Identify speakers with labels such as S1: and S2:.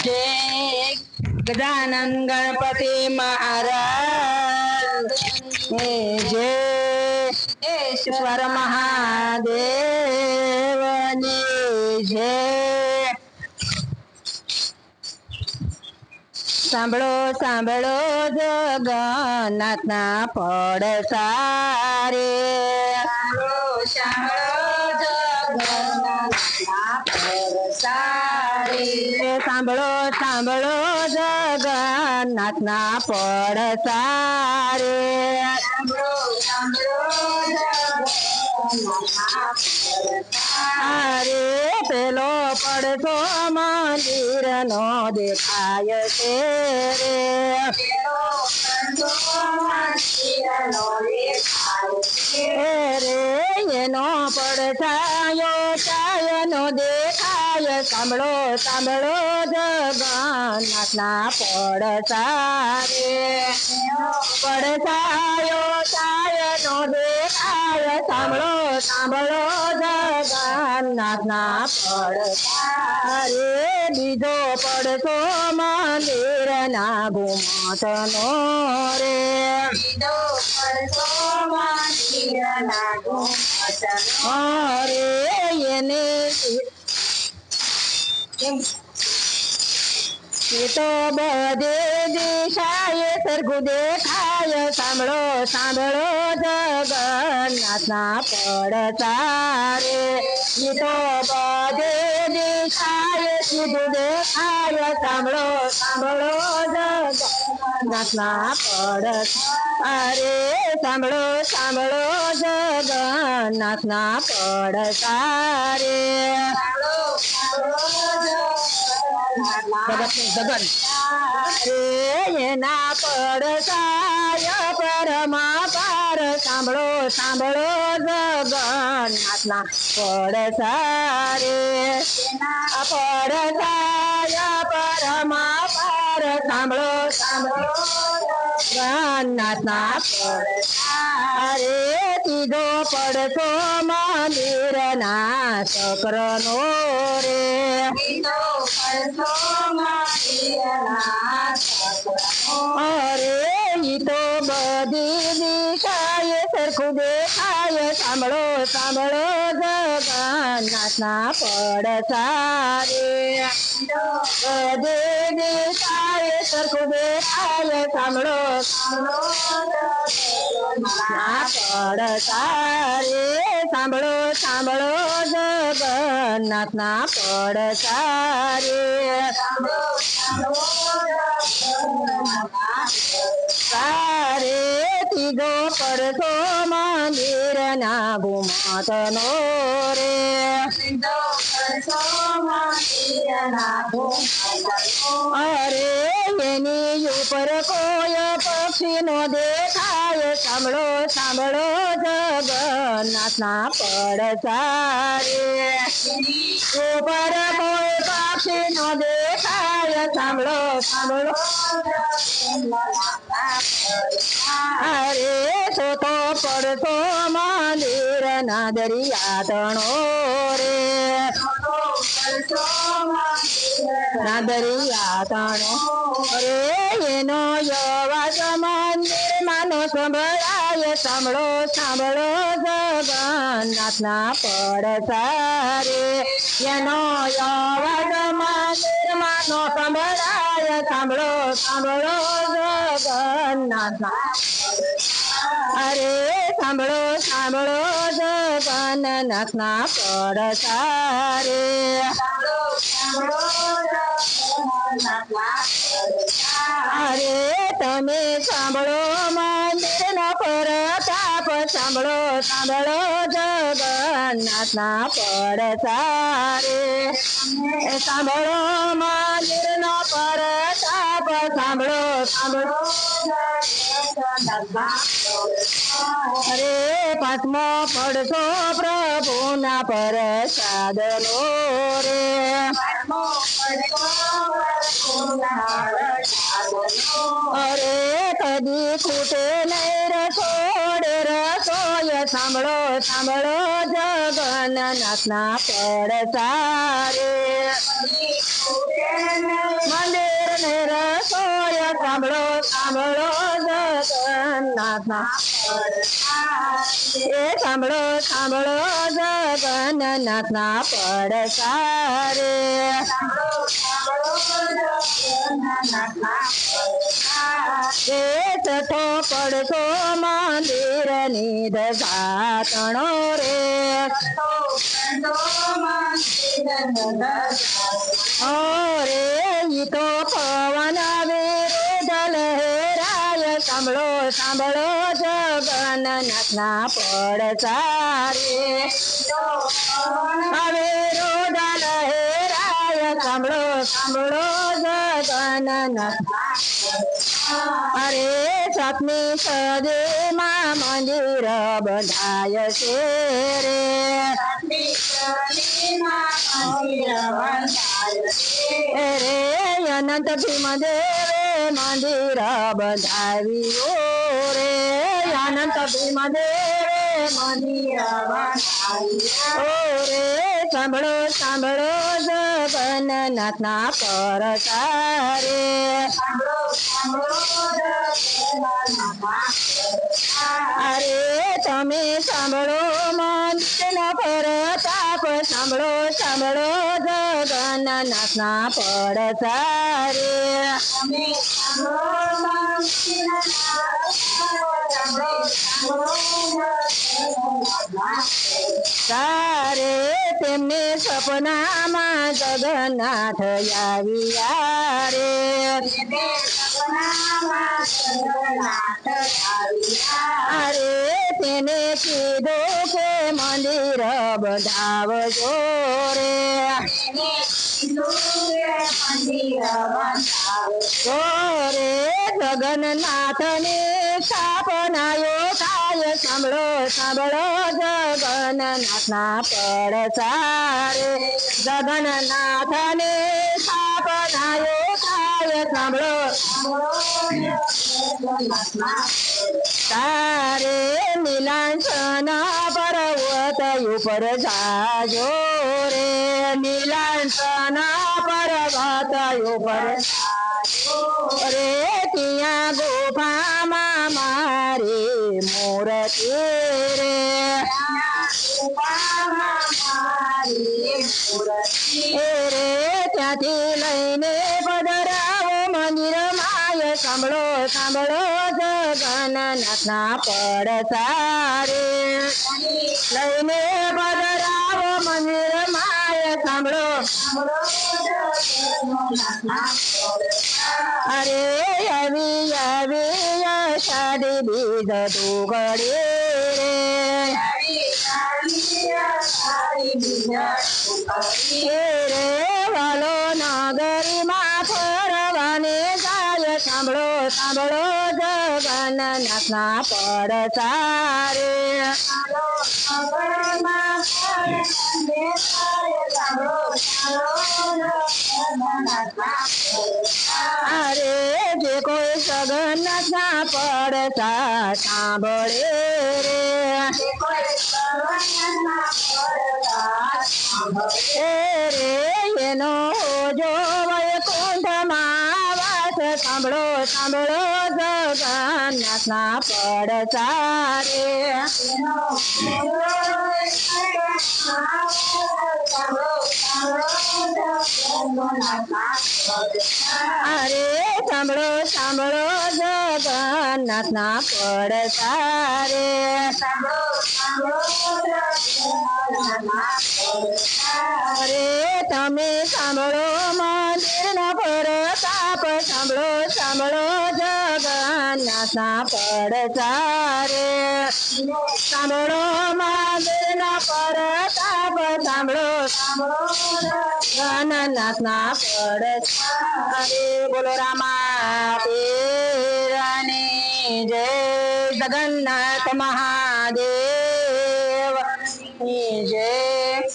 S1: જય ગજાનંદ ગણપતિ મહારાજ હે જય ઈશ્વર મહાદેવની જય સાંભળો સાંભળો જગન્નાથના પડસારે સાંભળો સાંભળો જગન્નાથના પડસારે સાંભળો સારે. અરે પેલો પડતો મંદિર નો દેખાય છે રે. સાંભળો સાંભળો જગન્નાથના પડસારે પડછાયો ચાયનો દેખાય સાંભળો સાંભળો જગન્નાથના પડસારે બીજો પડતો મંદિરના ઘુમટનો રે બીજો પડતો મંદિરના ઘુમટનો રે એને એ તો બધે દિશાએ સરખું દેખાય સાંભળો સાંભળો જગન્નાથના પડસારે એ તો બધે દિશાએ સીધું દેખાય સાંભળો સાંભળો જગન્નાથના પડસારે સાંભળો સાંભળો જગન્નાથના પડસારે જગન એના પડસાય પરમા પાર સાંભળો સાંભળો જગન્નાથના પડસારે પડસાય પરમા પાર સાંભળો સાંભળો જગન્નાથના પડસારે તીધો પડતો મંદિરના ચક્રનો રે અરે ઈ તો બધી દિશાએ સરખું દેખાય, સાંભળો સાંભળો જગન્નાથના પડસારે બધી દિશાએ સરખું દેખાય, સાંભળો સાંભળો પડસારે સાંભળો સાંભળો જગન્નાથના પડસારે સારે તીજો પડતો મંદિરના ઘુમટનો રે. અરે એની ઉપર કોઈ પક્ષીનો દેખાય સાંભળો સાંભળો જગન્નાથના પડસારે ઉપર કોઈ પક્ષીનો દેખાય સાંભળો સાંભળો અરે તો તો પડતો મંદિર ના દરિયા તણો રે ના દરિયા તણો રે એનો યવાજ મંદિર માનો સંભળાય, સાંભળો સાંભળો જગન્નાથના પડસારે એનો યવાજ મંદિર માનો સંભળાય અરે સાંભળો સાંભળો જગન્નાથના પડસારે અરે તમે સાંભળો મંદિરના પરતાપ સાંભળો સાંભળો જગન્નાથના પડસારે સાંભળો મંદિરના પરતાપ સાંભળો સાંભળો અરે પાંચમો પડશો પ્રભુના પ્રસાદનો રે. અરે કદી ખૂટે નહીં રસોડે રસોય સાંભળો સાંભળો જગન્નાથના પડસારે મંદિર ને રસોય સાંભળો સાંભળો જગન્નાથના એ સાંભળો સાંભળો જગન્નાથના પડસારે એ છઠો પડશો મંદિર ની દશાતણો રે ઓરે ઈ તો પવન વિરુદ્ધ લહેરાય સાંભળો સાંભળો જગન્નાથના પડસારે હવે રોડા લહેરાય સાંભળો સાંભળો જગન્નાથ અરે સાતમી સદીમાં મંદિર બંધાય છે રે. રે, અનંત ભીમ દેવે મંદિર બંધાવ્યું રે. અનંત ભીમ દેવે મંદિર બંધાવ્યું રે, સાંભળો સાંભળો, જગન્નાથના પરસારે. અરે તમે સાંભળો મંદિરના પરતાપ સાંભળો સાંભળો જગન્નાથના પડસારે સારે. તેમને સપનામાં જગન્નાથ આવ્યા રે અરે તેને કીધું કે મંદિર બંધાવજો રે તો રે જગન્નાથ ને સ્થાપનાયો થાય સાંભળો સાંભળો જગન્નાથના પડસારે જગન્નાથ ને સ્થાપનાયો થાય સાંભળો तारे मिलान्छन पर्वत उपर छायो रे। मिलान्छन पर्वत उपर रे। त्यहाँ गुफामा मारे मूर्ति रे। गुफामा मारे मूर्ति જગન્નાથના પડસારે લઈને પધરાવો મંદિર માય સાંભળો અરે આવી આવી શાદી બીજ ટુકડી રે એ રે જગન્નાથના પડસારે અરે જે કોઈ જગન્નાથના પડસા સાંભળે રે એ રે એનો જો વૈકુંઠમાં વાસ સાંભળો સાંભળો જગન્નાથના પડસારે અરે સાંભળો સાંભળો જગન્નાથના પડસારે અરે તમે સાંભળો મંદિરના પરતાપ સાંભળો સાંભળો જગન્નાથના પડસારે સાંભળો મહાદેવના પર તાપ સાંભળો જગન્નાથના પડસારે બોલો રામા પીરની જય જગન્નાથ મહાદેવ. જય